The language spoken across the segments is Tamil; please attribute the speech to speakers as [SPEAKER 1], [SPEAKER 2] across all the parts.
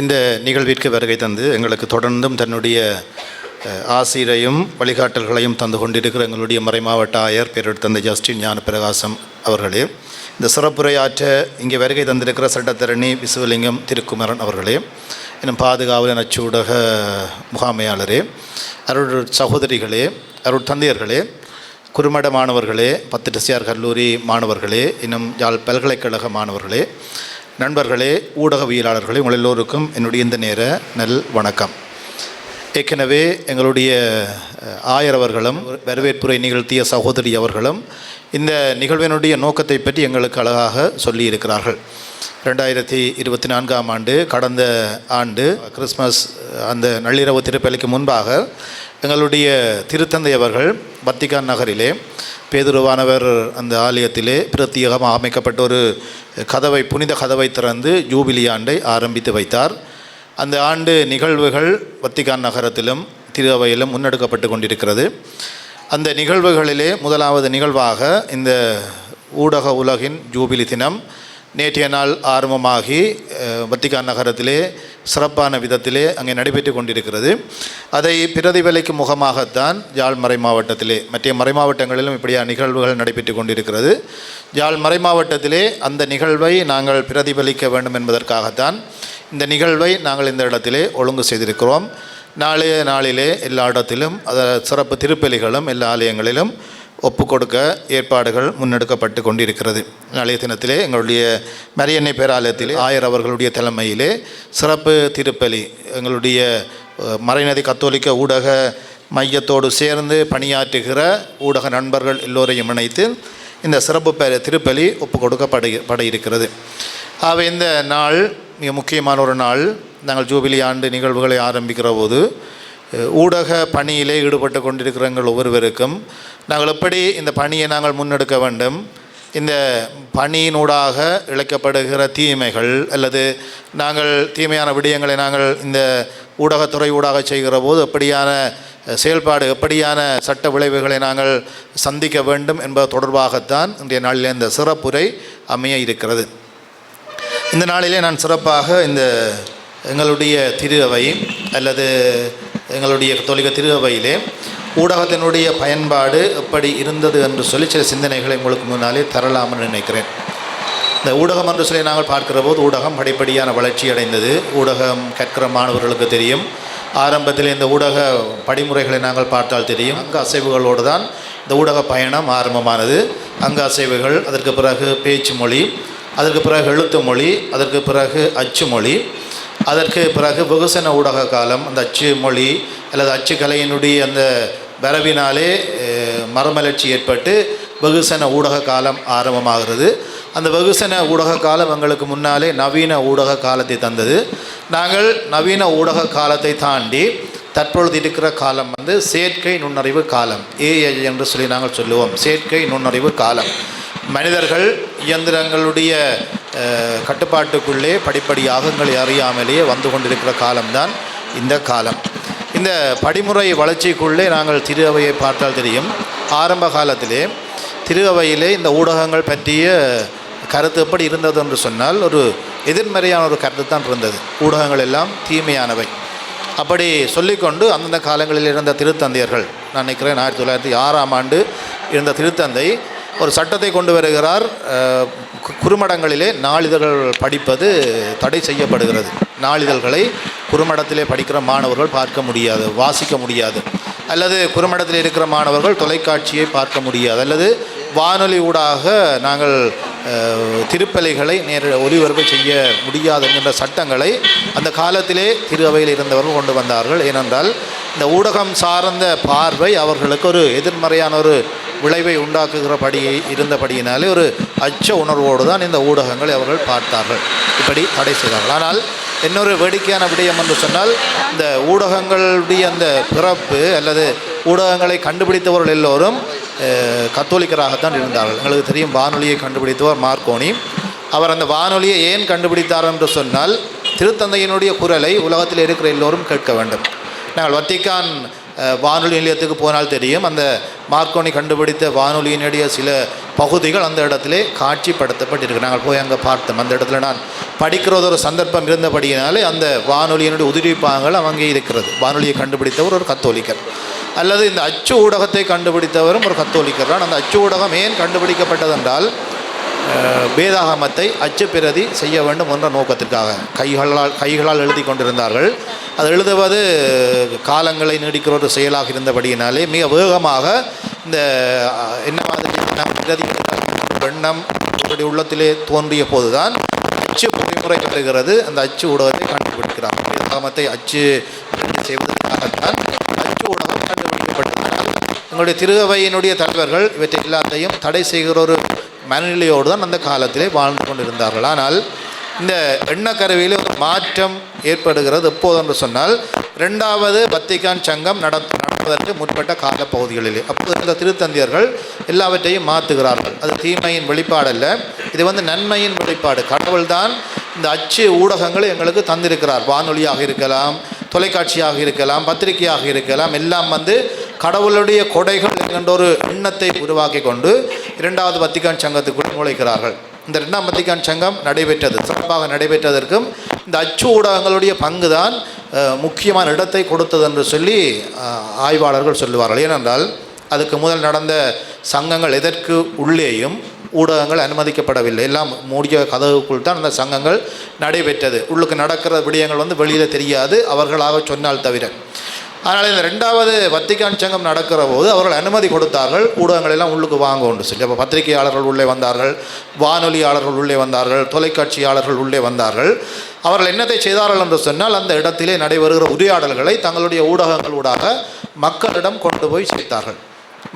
[SPEAKER 1] இந்த நிகழ்விற்கு வருகை தந்து எங்களுக்கு தொடர்ந்தும் தன்னுடைய ஆசிரையும் ஆசிரியையும் வழிகாட்டல்களையும் தந்து கொண்டிருக்கிற எங்களுடைய மறைமாவட்ட ஆயர் பேரொரு தந்தை ஜஸ்டின் ஞான பிரகாசம் அவர்களே இந்த சிறப்புரையாற்ற இங்கே வருகை தந்திருக்கிற சட்டத்தரணி விசுவலிங்கம் திருக்குமரன் அவர்களே இன்னும் பாதுகாவல் நச்சூடக முகாமையாளரே அருள் சகோதரிகளே அருள் தந்தையர்களே குறுமட மாணவர்களே பத்து டிசிஆர் கல்லூரி மாணவர்களே இன்னும் யாழ் பல்கலைக்கழக மாணவர்களே நண்பர்களே ஊடகவியலாளர்களே உங்கள் எல்லோருக்கும் என்னுடைய இந்த நேர நல் வணக்கம். ஏற்கனவே எங்களுடைய ஆயரவர்களும் வரவேற்புரை நிகழ்த்திய சகோதரி அவர்களும் இந்த நிகழ்வினுடைய நோக்கத்தை பற்றி எங்களுக்கு அழகாக சொல்லியிருக்கிறார்கள். ரெண்டாயிரத்தி இருபத்தி நான்காம் ஆண்டு கடந்த ஆண்டு கிறிஸ்மஸ் அந்த நள்ளிரவு திருப்பலிக்கு முன்பாக எங்களுடைய திருத்தந்தை அவர்கள் வத்திகான் நகரிலே பேதுருவானவர் அந்த ஆலயத்திலே பிரத்யேகமாக அமைக்கப்பட்ட ஒரு கதவை புனித கதவை திறந்து ஜூபிலி ஆண்டை ஆரம்பித்து வைத்தார். அந்த ஆண்டு நிகழ்வுகள் வத்திகான் நகரத்திலும் திருவையிலும் முன்னெடுக்கப்பட்டு கொண்டிருக்கிறது. அந்த நிகழ்வுகளிலே முதலாவது நிகழ்வாக இந்த ஊடக உலகின் ஜூபிலி தினம் நேற்றைய நாள் ஆரம்பமாகி வத்திகான் நகரத்திலே சிறப்பான விதத்திலே அங்கே நடைபெற்று கொண்டிருக்கிறது. அதை பிரதிபலிக்கும் முகமாகத்தான் யாழ் மறை மாவட்டத்திலே மற்ற மறை மாவட்டங்களிலும் இப்படியான நிகழ்வுகள் நடைபெற்று கொண்டிருக்கிறது. யாழ் மறை மாவட்டத்திலே அந்த நிகழ்வை நாங்கள் பிரதிபலிக்க வேண்டும் என்பதற்காகத்தான் இந்த நிகழ்வை நாங்கள் இந்த இடத்திலே ஒழுங்கு செய்திருக்கிறோம். நாளைய நாளிலே எல்லா இடத்திலும் அத சிறப்பு திருப்பலிகளும் எல்லா ஆலயங்களிலும் ஒப்பு கொடுக்க ஏற்பாடுகள் முன்னெடுக்கப்பட்டு கொண்டிருக்கிறது. நாளைய தினத்திலே எங்களுடைய மரியன்னை பேராலயத்திலே ஆயர் அவர்களுடைய தலைமையிலே சிறப்பு திருப்பலி எங்களுடைய மறைநதி கத்தோலிக்க ஊடக மையத்தோடு சேர்ந்து பணியாற்றுகிற ஊடக நண்பர்கள் எல்லோரையும் இணைத்து இந்த சிறப்பு பெ- திருப்பலி ஒப்பு கொடுக்கப்பட பட இருக்கிறது ஆக இந்த நாள் மிக முக்கியமான ஒரு நாள். நாங்கள் ஜூபிலி ஆண்டு நிகழ்வுகளை ஆரம்பிக்கிற போது ஊடக பணியிலே ஈடுபட்டு கொண்டிருக்கிற எங்கள் ஒவ்வொருவருக்கும் நாங்கள் எப்படி இந்த பணியை நாங்கள் முன்னெடுக்க வேண்டும்? இந்த பணியினூடாக இழைக்கப்படுகிற தீமைகள் அல்லது நாங்கள் தீமையான விடயங்களை நாங்கள் இந்த ஊடகத்துறை ஊடாக செய்கிற போது எப்படியான செயல்பாடு எப்படியான சட்ட விளைவுகளை நாங்கள் சந்திக்க வேண்டும் என்பது தொடர்பாகத்தான் இன்றைய நாளில் இந்த சிறப்புரை அமைய இருக்கிறது. இந்த நாளிலே நான் சிறப்பாக இந்த எங்களுடைய திரு அவை அல்லது எங்களுடைய கத்தோலிக்க திருவையிலே ஊடகத்தினுடைய பயன்பாடு எப்படி இருந்தது என்று சொல்லி சில சிந்தனைகளை உங்களுக்கு முன்னாலே தரலாம்னு நினைக்கிறேன். இந்த ஊடகம் என்று சொல்லி நாங்கள் பார்க்கிற போது ஊடகம் படிப்படியான வளர்ச்சி அடைந்தது. ஊடகம் கற்கிற மாணவர்களுக்கு தெரியும். ஆரம்பத்தில் இந்த ஊடக படிமுறைகளை நாங்கள் பார்த்தால் தெரியும். அங்கு அசைவுகளோடு தான் இந்த ஊடக பயணம் ஆரம்பமானது. அங்கு அசைவுகள் அதற்கு பிறகு பேச்சு மொழி அதற்கு பிறகு எழுத்து மொழி அதற்கு பிறகு அச்சு மொழி அதற்கு பிறகு வெகுசன ஊடக காலம் அந்த அச்சு மொழி அல்லது அச்சுக்கலையினுடைய அந்த வரவினாலே மரமலர்ச்சி ஏற்பட்டு வெகுசன ஊடக காலம் ஆரம்பமாகிறது. அந்த வெகுசன ஊடக காலம் எங்களுக்கு முன்னாலே நவீன ஊடக காலத்தை தந்தது. நாங்கள் நவீன ஊடக காலத்தை தாண்டி தற்பொழுது இருக்கிற காலம் வந்து செயற்கை நுண்ணறிவு காலம் ஏஐ என்று சொல்லி நாங்கள் சொல்லுவோம் செயற்கை நுண்ணறிவு காலம். மனிதர்கள் இயந்திரங்களுடைய கட்டுப்பாட்டுக்குள்ளே படிப்படியாக எங்களை அறியாமலேயே வந்து கொண்டிருக்கிற காலம்தான் இந்த காலம். இந்த படிமுறை வளர்ச்சிக்குள்ளே நாங்கள் திரு அவையை பார்த்தால் தெரியும். ஆரம்ப காலத்திலே திரு அவையிலே இந்த ஊடகங்கள் பற்றிய கருத்து எப்படி இருந்தது என்று சொன்னால் ஒரு எதிர்மறையான ஒரு கருத்து தான் இருந்தது. ஊடகங்கள் எல்லாம் தீமையானவை. அப்படி சொல்லிக்கொண்டு அந்தந்த காலங்களில் இருந்த திருத்தந்தையர்கள் நான் நினைக்கிறேன் ஆயிரத்தி தொள்ளாயிரத்தி ஆறாம் ஆண்டு இருந்த திருத்தந்தை ஒரு சட்டத்தை கொண்டு வருகிறார் கு- குறுமடங்களிலே நாளிதழ்கள் படிப்பது தடை செய்யப்படுகிறது. நாளிதழ்களை குறுமடத்திலே படிக்கிற மாணவர்கள் பார்க்க முடியாது வாசிக்க முடியாது. அல்லது குறுமடத்தில் இருக்கிற மாணவர்கள் தொலைக்காட்சியை பார்க்க முடியாது. அல்லது வானொலி ஊடாக நாங்கள் திருப்பலைகளை நேர ஒலிபரப்பு செய்ய முடியாது என்கின்ற சட்டங்களை அந்த காலத்திலே திரு அவையில் இருந்தவர்கள் கொண்டு வந்தார்கள். ஏனென்றால் இந்த ஊடகம் சார்ந்த பார்வை அவர்களுக்கு ஒரு எதிர்மறையான ஒரு விளைவை உண்டாக்குகிறபடி இருந்தபடியினாலே ஒரு அச்ச உணர்வோடு தான் இந்த ஊடகங்களை அவர்கள் பார்த்தார்கள். இப்படி தடை செய்தார்கள். ஆனால் இன்னொரு வேடிக்கையான விடயம் என்று சொன்னால் இந்த ஊடகங்களுடைய அந்த பிறப்பு அல்லது ஊடகங்களை கண்டுபிடித்தவர்கள் எல்லோரும் கத்தோலிக்கராகத்தான் இருந்தார்கள். எங்களுக்கு தெரியும் வானொலியை கண்டுபிடித்தவர் மார்க்கோனி. அவர் அந்த வானொலியை ஏன் கண்டுபிடித்தார் என்று சொன்னால் திருத்தந்தையினுடைய குரலை உலகத்தில் இருக்கிற எல்லோரும் கேட்க வேண்டும். நாங்கள் வத்திக்கான் வானொலி நிலையத்துக்கு போனால் தெரியும். அந்த மார்க்கோனி கண்டுபிடித்த வானொலியினுடைய சில பகுதிகள் அந்த இடத்திலே காட்சிப்படுத்தப்பட்டிருக்கு நாங்கள் போய் அங்கே பார்த்தோம் அந்த இடத்துல நான் படிக்கிறது ஒரு சந்தர்ப்பம் இருந்தபடியினாலே அந்த வானொலியினுடைய உதிரிப்பாகங்கள் அங்கே இருக்கிறது. வானொலியை கண்டுபிடித்தவர் ஒரு கத்தோலிக்கர். அல்லது இந்த அச்சு ஊடகத்தை கண்டுபிடித்தவரும் ஒரு கத்தோலிக்கர் தான். அந்த அச்சு ஊடகம் ஏன் கண்டுபிடிக்கப்பட்டதென்றால் வேதாகமத்தை அச்சு பிரதி செய்ய வேண்டும் என்ற நோக்கத்திற்காக. கைகளால் கைகளால் எழுதி கொண்டிருந்தார்கள். அது எழுதுவது காலங்களை நீடிக்கிற ஒரு செயலாக இருந்தபடியினாலே மிக வேகமாக இந்த என்ன மாதிரி பிரதி எண்ணம் இவருடைய உள்ளத்திலே தோன்றிய போதுதான் அச்சு பொறிமுறை அந்த அச்சு ஊடகத்தை கண்டுபிடிக்கிறார். வேதாகமத்தை அச்சு செய்வதற்காகத்தான் அச்சு ஊடகம் கண்டுபிடிக்கப்பட்டது எங்களுடைய திருகவையினுடைய தலைவர்கள் இவற்றை எல்லாத்தையும் தடை செய்கிற ஒரு மனநிலையோடு தான் அந்த காலத்திலே வாழ்ந்து கொண்டிருந்தார்கள். ஆனால் இந்த எண்ணக்கருவியில் ஒரு மாற்றம் ஏற்படுகிறது எப்போது என்று சொன்னால் ரெண்டாவது வத்திக்கான் சங்கம் நட நடப்பதற்கு முற்பட்ட காலப்பகுதிகளிலே. அப்போது இந்த திருத்தந்தியர்கள் எல்லாவற்றையும் மாற்றுகிறார்கள். அது தீமையின் வெளிப்பாடல்ல. இது வந்து நன்மையின் வெளிப்பாடு. கடவுள்தான் இந்த அச்சு ஊடகங்களை எங்களுக்கு தந்திருக்கிறார். வானொலியாக இருக்கலாம் தொலைக்காட்சியாக இருக்கலாம் பத்திரிகையாக இருக்கலாம். எல்லாம் வந்து கடவுளுடைய கொடைகள் என்கின்ற ஒரு எண்ணத்தை உருவாக்கி கொண்டு இரண்டாவது வத்திகான் சங்கத்துக்குள் நுழைக்கிறார்கள் இந்த ரெண்டாம் வத்திகான் சங்கம் நடைபெற்றது. சிறப்பாக நடைபெற்றதற்கும் இந்த அச்சு ஊடகங்களுடைய பங்கு தான் முக்கியமான இடத்தை கொடுத்தது என்று சொல்லி ஆய்வாளர்கள் சொல்லுவார்கள். ஏனென்றால் அதுக்கு முதல் நடந்த சங்கங்கள் எதற்கு உள்ளேயும் ஊடகங்கள் அனுமதிக்கப்படவில்லை. எல்லாம் மூடிய கதவுக்குள் தான் அந்த சங்கங்கள் நடைபெற்றது. உள்ளுக்கு நடக்கிற விடயங்கள் வந்து வெளியில் தெரியாது. அவர்களாக சொன்னால் தவிர. அதனால் இந்த ரெண்டாவது வத்திக்கான் சங்கம் நடக்கிற போது அவர்கள் அனுமதி கொடுத்தார்கள். ஊடகங்கள் எல்லாம் உள்ளுக்கு வாங்க உண்டு. சொல்லி அப்போ பத்திரிகையாளர்கள் உள்ளே வந்தார்கள் வானொலியாளர்கள் உள்ளே வந்தார்கள் தொலைக்காட்சியாளர்கள் உள்ளே வந்தார்கள். அவர்கள் என்னத்தை செய்தார்கள் என்று சொன்னால் அந்த இடத்திலே நடைபெறுகிற உரையாடல்களை தங்களுடைய ஊடகங்கள் ஊடாக மக்களிடம் கொண்டு போய் சேர்த்தார்கள்.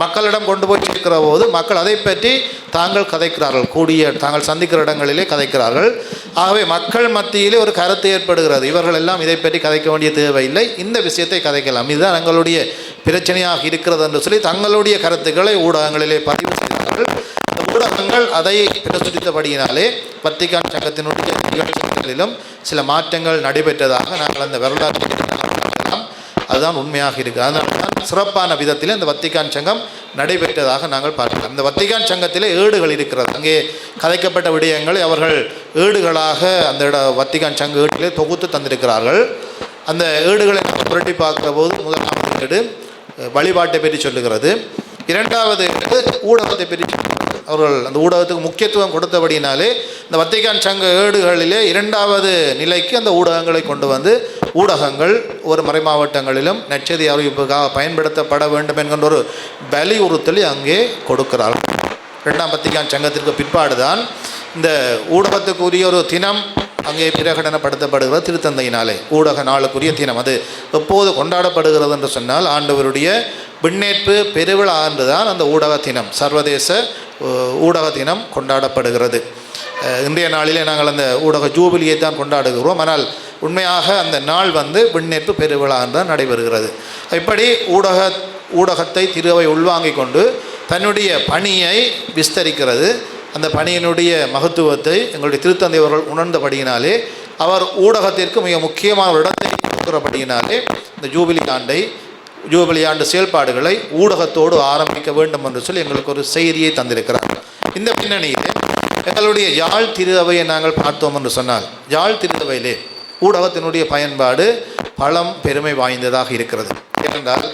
[SPEAKER 1] மக்களிடம் கொண்டு போய் சேர்க்கிற போது மக்கள் அதை பற்றி தாங்கள் கதைக்கிறார்கள். கூடிய தாங்கள் சந்திக்கிற இடங்களிலே கதைக்கிறார்கள். ஆகவே மக்கள் மத்தியிலே ஒரு கருத்து ஏற்படுகிறது. இவர்கள் எல்லாம் இதை பற்றி கதைக்க வேண்டிய தேவையில்லை. இந்த விஷயத்தை கதைக்கலாம். இதுதான் எங்களுடைய பிரச்சனையாக இருக்கிறது என்று சொல்லி தங்களுடைய கருத்துக்களை ஊடகங்களிலே பதிவு செய்தார்கள். ஊடகங்கள் அதை பிரசுரித்தபடியினாலே வத்திக்கான் சங்கத்தினுடைய நிகழ்ச்சிகளிலும் சில மாற்றங்கள் நடைபெற்றதாக நாங்கள் அந்த வரலாற்று அதுதான் உண்மையாக இருக்குது அதனால தான் சிறப்பான விதத்தில் இந்த வத்திக்கான் சங்கம் நடைபெற்றதாக நாங்கள் பார்க்கிறோம். இந்த வத்திகான் சங்கத்திலே ஏடுகள் இருக்கிறது. அங்கே கதைக்கப்பட்ட விடயங்களை அவர்கள் ஏடுகளாக அந்த இட வத்திகான் சங்க ஏட்டிலே தொகுத்து தந்திருக்கிறார்கள். அந்த ஏடுகளை நம்ம புரட்டி பார்க்கிற போது முதலாம் ஏடு வழிபாட்டை பற்றி சொல்லுகிறது. இரண்டாவது ஏடு ஊடகத்தை பற்றி அவர்கள் அந்த ஊடகத்துக்கு முக்கியத்துவம் கொடுத்தபடினாலே இந்த வத்திகான் சங்க ஏடுகளிலே இரண்டாவது நிலைக்கு அந்த ஊடகங்களை கொண்டு வந்து ஊடகங்கள் ஒரு மறைமாவட்டங்களிலும் நச்சதி அறிவிப்புக்காக பயன்படுத்தப்பட வேண்டும் என்கின்ற ஒரு வலியுறுத்தலை அங்கே கொடுக்கிறார்கள் ரெண்டாம் வத்திக்கான் சங்கத்திற்கு பிற்பாடுதான் இந்த ஊடகத்துக்குரிய ஒரு தினம் அங்கே பிரகடனப்படுத்தப்படுகிறது திருத்தந்தையினாலே. ஊடக நாளுக்குரிய தினம் அது எப்போது கொண்டாடப்படுகிறது என்று சொன்னால் ஆண்டவருடைய விண்ணேற்பு பெருவிழா என்று தான் அந்த ஊடக தினம் சர்வதேச ஊடக தினம் கொண்டாடப்படுகிறது. இன்றைய நாளிலே நாங்கள் அந்த ஊடக ஜூபிலியை தான் கொண்டாடுகிறோம். ஆனால் உண்மையாக அந்த நாள் வந்து விண்ணேற்பு பெருவிழா தான் நடைபெறுகிறது. இப்படி ஊடக ஊடகத்தை திருவை உள்வாங்கிக் கொண்டு தன்னுடைய பணியை விஸ்தரிக்கிறது. அந்த பணியினுடைய மகத்துவத்தை எங்களுடைய திருத்தந்தை அவர்கள் உணர்ந்தபடியினாலே அவர் ஊடகத்திற்கு மிக முக்கியமான ஒரு இடத்தை கொடுக்கிறபடியினாலே இந்த ஜூபிலி ஆண்டை ஜூபிலி ஆண்டு செயல்பாடுகளை ஊடகத்தோடு ஆரம்பிக்க வேண்டும் என்று சொல்லி எங்களுக்கு ஒரு செய்தியை தந்திருக்கிறார். இந்த பின்னணியிலே எங்களுடைய யாழ் திருவையை நாங்கள் பார்த்தோம் என்று சொன்னால் யாழ் திருஅவையிலே ஊடகத்தினுடைய பயன்பாடு பலம் பெருமை வாய்ந்ததாக இருக்கிறது. ஏனென்றால்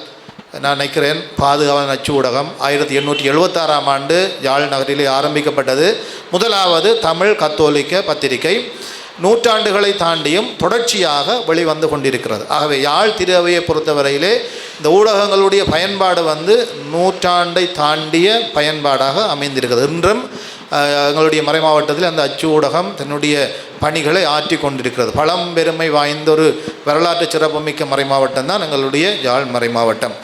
[SPEAKER 1] நான் நினைக்கிறேன் பாதுகாவல் நச்சு ஊடகம் ஆயிரத்தி எண்ணூற்றி எழுபத்தாறாம் ஆண்டு யாழ் நகரிலே ஆரம்பிக்கப்பட்டது. முதலாவது தமிழ் கத்தோலிக்க பத்திரிகை நூற்றாண்டுகளை தாண்டியும் தொடர்ச்சியாக வெளிவந்து கொண்டிருக்கிறது. ஆகவே யாழ் திருவையை பொறுத்தவரையிலே இந்த ஊடகங்களுடைய பயன்பாடு வந்து நூற்றாண்டை தாண்டிய பயன்பாடாக அமைந்திருக்கிறது. இன்றும் எங்களுடைய மறை மாவட்டத்தில் அந்த அச்சு ஊடகம் தன்னுடைய பணிகளை ஆற்றி கொண்டிருக்கிறது. பழம்பெருமை வாய்ந்த ஒரு வரலாற்று சிறப்புமிக்க மறை மாவட்டம் தான் எங்களுடைய யாழ் மறை மாவட்டம்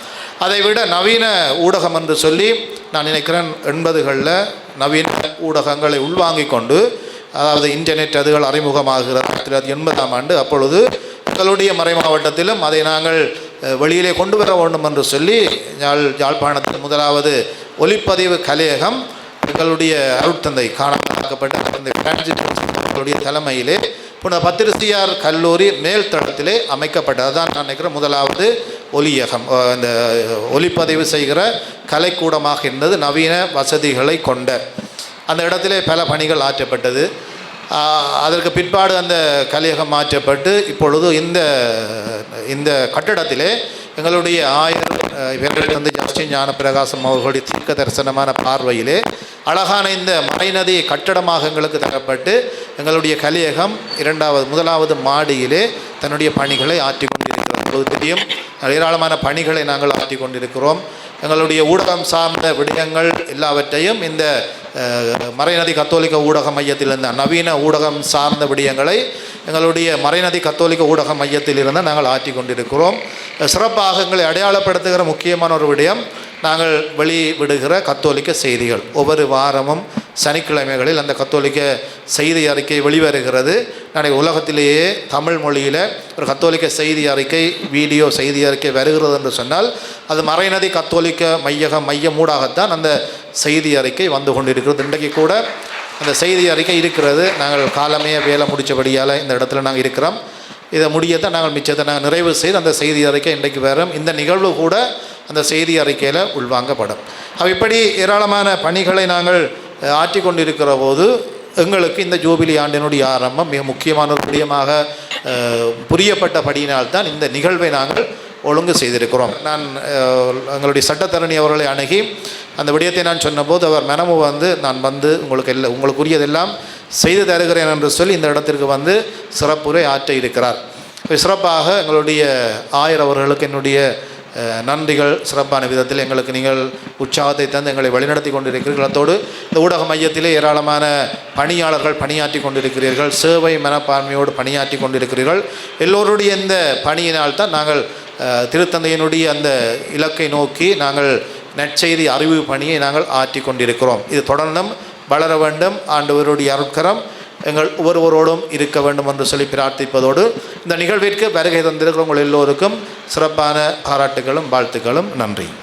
[SPEAKER 1] அதைவிட நவீன ஊடகம் என்று சொல்லி நான் நினைக்கிறேன் எண்பதுகளில் நவீன ஊடகங்களை உள்வாங்கி கொண்டு அதாவது இன்டர்நெட் அதுகள் அறிமுகமாகிறது ஆயிரத்தி தொள்ளாயிரத்தி எண்பதாம் ஆண்டு அப்பொழுது எங்களுடைய மறை மாவட்டத்திலும் அதை நாங்கள் வெளியிலே கொண்டு வர வேண்டும் என்று சொல்லி யாழ் யாழ்ப்பாணத்தில் முதலாவது ஒலிப்பதிவு கலையகம் எங்களுடைய அருட்தந்தை காணாமலாக்கப்பட்ட அவர்களுடைய தலைமையிலே புன பத்திரிசியார் கல்லூரி மேல் தளத்திலே அமைக்கப்பட்டது. அதான் நான் நினைக்கிறேன் முதலாவது ஒலியகம் இந்த ஒலிப்பதிவு செய்கிற கலைக்கூடமாக இருந்தது நவீன வசதிகளை கொண்ட. அந்த இடத்திலே பல பணிகள் ஆற்றப்பட்டது. அதற்கு பிற்பாடு அந்த கலையகம் மாற்றப்பட்டு இப்பொழுது இந்த இந்த கட்டடத்திலே எங்களுடைய ஆயிரம் இவர்கள் வந்து ஜஸ்டின் ஞானப்பிரகாசம் அவர்களுடைய தீர்க்க தரிசனமான பார்வையிலே அழகான இந்த மறைநதி கட்டடமாக எங்களுக்கு தரப்பட்டு எங்களுடைய கலியகம் இரண்டாவது முதலாவது மாடியிலே தன்னுடைய பணிகளை ஆற்றி கொண்டிருக்கிறோம் உங்களுக்கு தெரியும் ஏராளமான பணிகளை நாங்கள் ஆற்றி கொண்டிருக்கிறோம் எங்களுடைய ஊடகம் சார்ந்த விடயங்கள் எல்லாவற்றையும் இந்த மறைநதி கத்தோலிக்க ஊடக மையத்திலிருந்து நவீன ஊடகம் சார்ந்த விடயங்களை எங்களுடைய மறைநதி கத்தோலிக்க ஊடக மையத்திலிருந்து நாங்கள் ஆற்றி கொண்டிருக்கிறோம் சிறப்பாக எங்களை அடையாளப்படுத்துகிற முக்கியமான ஒரு விடயம் நாங்கள் வெளிவிடுகிற கத்தோலிக்க செய்திகள். ஒவ்வொரு வாரமும் சனிக்கிழமைகளில் அந்த கத்தோலிக்க செய்தி அறிக்கை வெளிவருகிறது. நாளைக்கு உலகத்திலேயே தமிழ் மொழியில் ஒரு கத்தோலிக்க செய்தி அறிக்கை வீடியோ செய்தி அறிக்கை வருகிறது என்று சொன்னால் அது மறைநதி கத்தோலிக்க மையக மையமூடாகத்தான் அந்த செய்தி அறிக்கை வந்து கொண்டிருக்கிறது. இன்றைக்கு கூட அந்த செய்தி அறிக்கை இருக்கிறது. நாங்கள் காலமே வேலை முடித்தபடியால் இந்த இடத்துல நாங்கள் இருக்கிறோம். இதை முடியத்தான் நாங்கள் மிச்சத்தை நாங்கள் நிறைவு செய்து அந்த செய்தி அறிக்கை இன்றைக்கு வரும். இந்த நிகழ்வு கூட அந்த செய்தி அறிக்கையில் உள்வாங்கப்படும். அப்ப இப்படி ஏராளமான பணிகளை நாங்கள் அஹ், கொண்டிருக்கிற போது எங்களுக்கு இந்த ஜூபிலி ஆண்டினுடைய ஆரம்பம் மிக முக்கியமான ஒரு விடயமாக புரியப்பட்டபடியினால் தான் இந்த நிகழ்வை நாங்கள் ஒழுங்கு செய்திருக்கிறோம். நான் எங்களுடைய சட்டத்தரணி அவர்களை அணுகி அந்த விடயத்தை நான் சொன்னபோது அவர் மனமு வந்து நான் வந்து உங்களுக்கு எல்லா உங்களுக்குரியதெல்லாம் செய்து தருகிறேன் என்று சொல்லி இந்த இடத்திற்கு வந்து சிறப்புரை ஆற்ற இருக்கிறார். சிறப்பாக எங்களுடைய ஆயர் அவர்களுக்கு என்னுடைய நன்றிகள். சிறப்பான விதத்தில் எங்களுக்கு நீங்கள் உற்சாகத்தை தந்து எங்களை வழிநடத்தி கொண்டிருக்கிறீர்கள். அத்தோடு இந்த ஊடக மையத்திலே ஏராளமான பணியாளர்கள் பணியாற்றி கொண்டிருக்கிறீர்கள். சேவை மனப்பான்மையோடு பணியாற்றி கொண்டிருக்கிறீர்கள். எல்லோருடைய இந்த பணியினால் தான் நாங்கள் திருத்தந்தையினுடைய அந்த இலக்கை நோக்கி நாங்கள் நற்செய்தி அறிவு பணியை நாங்கள் ஆற்றி கொண்டிருக்கிறோம் இது தொடர்ந்தும் வளர வேண்டும். ஆண்டவருடைய அருட்கரம் எங்கள் ஒவ்வொருவரோடும் இருக்க வேண்டும் என்று சொல்லி பிரார்த்திப்பதோடு இந்த நிகழ்விற்கு வருகை தந்திருக்கிற உங்கள் எல்லோருக்கும் சிறப்பான பாராட்டுகளும் வாழ்த்துக்களும். நன்றி.